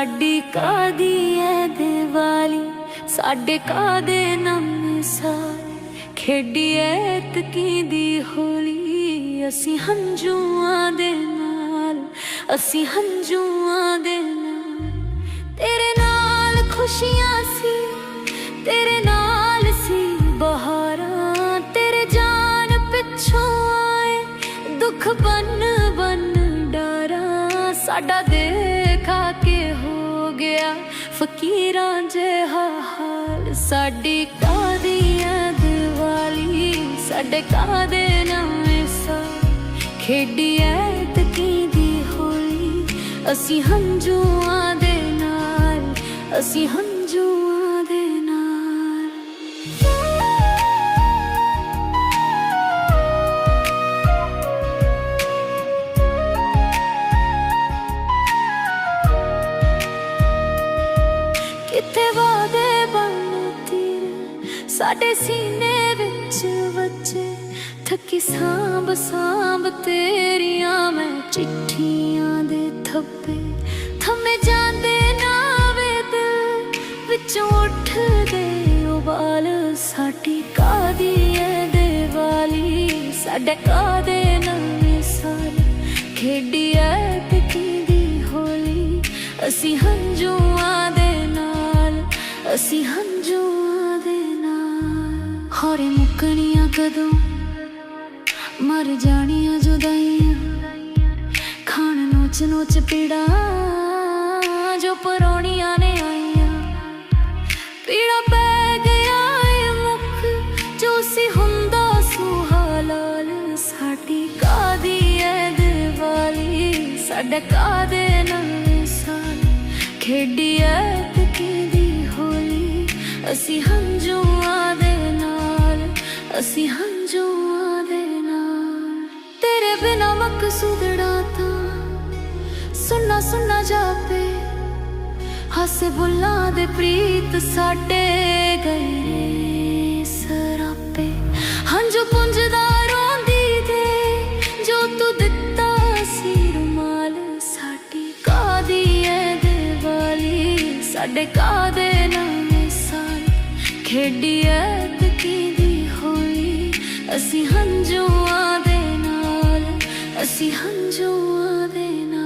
ਸਾਡੀ ਕਾਦੀ ਐ ਦੀਵਾਲੀ, ਸਾਡੇ ਕਾਦੇ ਨਾਮ ਸਾਲ ਖੇਡੀ ਐਤਕੀ ਦੀ ਹੋਲੀ, ਅਸੀਂ ਹੰਝੂਆਂ ਦੇ ਨਾਲ, ਅਸੀਂ ਹੰਝੂਆਂ ਦੇ ਨਾਲ। ਤੇਰੇ ਨਾਲ ਖੁਸ਼ੀਆਂ ਸੀ, ਤੇਰੇ ਨਾਲ ਸੀ ਬਹਾਰਾਂ। ਤੇਰੇ ਜਾਨ ਪਿੱਛੋਂ ਆਏ ਦੁੱਖ ਬਨ ਬਨ ਡਾਰਾਂ। ਸਾਡਾ ਦੇਖਾ ਕੇ ਹੋ ਗਿਆ ਫਕੀਰਾਂ ਜਿਹਾ ਹਾਲ ਸਾਡੀ ਕਾਦੀ ਐ ਦੀਵਾਲੀ ਸਾਡੇ ਕਾਦੇ ਨਵੇਂ ਸਾਲ ਖੇਡੀ ਐਤਕੀ ਦੀ ਹੋਲੀ ਅਸੀਂ ਹੰਝੂਆਂ ਦੇ ਨਾਲ ਅਸੀਂ ਹੰਝੂ ਸਾਡੇ ਸੀਨੇ ਵਿੱਚ ਵੱਜੇ, ਥੱਕੀ ਸਾਂਭ ਸਾਂਭ ਤੇਰੀਆਂ ਮੈਂ ਚਿੱਠੀਆਂ ਦੇ ਥੱਪੇ। ਥੰਮੇ ਜਾਂਦੇ ਨਾ ਵੇ ਦਿਲ ਵਿੱਚੋਂ ਉੱਠਦੇ ਉਬਾਲ ਸਾਡੀ ਕਾਦੀ ਐ ਦੀਵਾਲੀ। ਸਾਡੇ ਕਾਦੇ ਨਵੇਂ ਸਾਲ ਖੇਡੀ ਐਤਕੀ ਦੀ ਹੋਲੀ। ਅਸੀਂ ਹੰਝੂਆਂ ਦੇ ਨਾਲ, ਅਸੀਂ ਹੰਝੂ ਮੁੱਕਣੀਆਂ ਕਦੋਂ? ਮਰ ਜਾਣੀਆਂ ਜੁਦਾਈਆਂ ਖਾਣ ਨੋਚ ਨੋਚ ਪੀੜਾ ਜੋ ਪਰੋਣੀਆਂ ਨੇ ਆਈਆਂ। ਪੀੜਾ ਪੈ ਗਿਆ ਏ ਮੁਖ, ਜੋ ਸੀ ਹੁੰਦਾ ਸੁਹਾਲਾਲ ਸਾਡੀ ਕਾਦੀ ਐ ਦੀਵਾਲੀ, ਸਾਡੇ ਕਾਦੇ ਨਵੇਂ ਸਾਲ। ਖੇਡੀ ਐਤਕੀ ਦੀ ਹੋਲੀ, ਅਸੀਂ ਹੰਝੂਆਂ ਅਸੀਂ ਹੰਝੂਆਂ ਦੇ ਨਾਲ ਤੇਰੇ ਬਿਨਾ ਮਕਸੂਦੜਾ ਤਾਂ ਸੁਣਨਾ ਸੁਣਨਾ ਜਾਪੇ। ਹਾਸੇ ਬੁੱਲਾਂ ਦੇ ਪ੍ਰੀਤ ਸਾਡੇ ਗਏ ਸਰਾਪੇ। ਹੰਝੂ ਪੁੰਝਦਾ ਰੋਂਦੀ ਦੇ ਜੋ ਤੂੰ ਦਿੱਤਾ ਸੀ ਰੁਮਾਲ ਸਾਡੀ ਕਾਦੀ ਐ ਦੇਵਾਲੀ। ਸਾਡੇ ਕਾਦੇ ਨਵੇਂ ਸਾਲ ਖੇਡੀ ਐਤਕੀ ਅਸੀਂ ਹੰਝੂਆਂ ਦੇ ਨਾਲ ਅਸੀਂ ਹੰਝੂਆਂ ਦੇ ਨਾਲ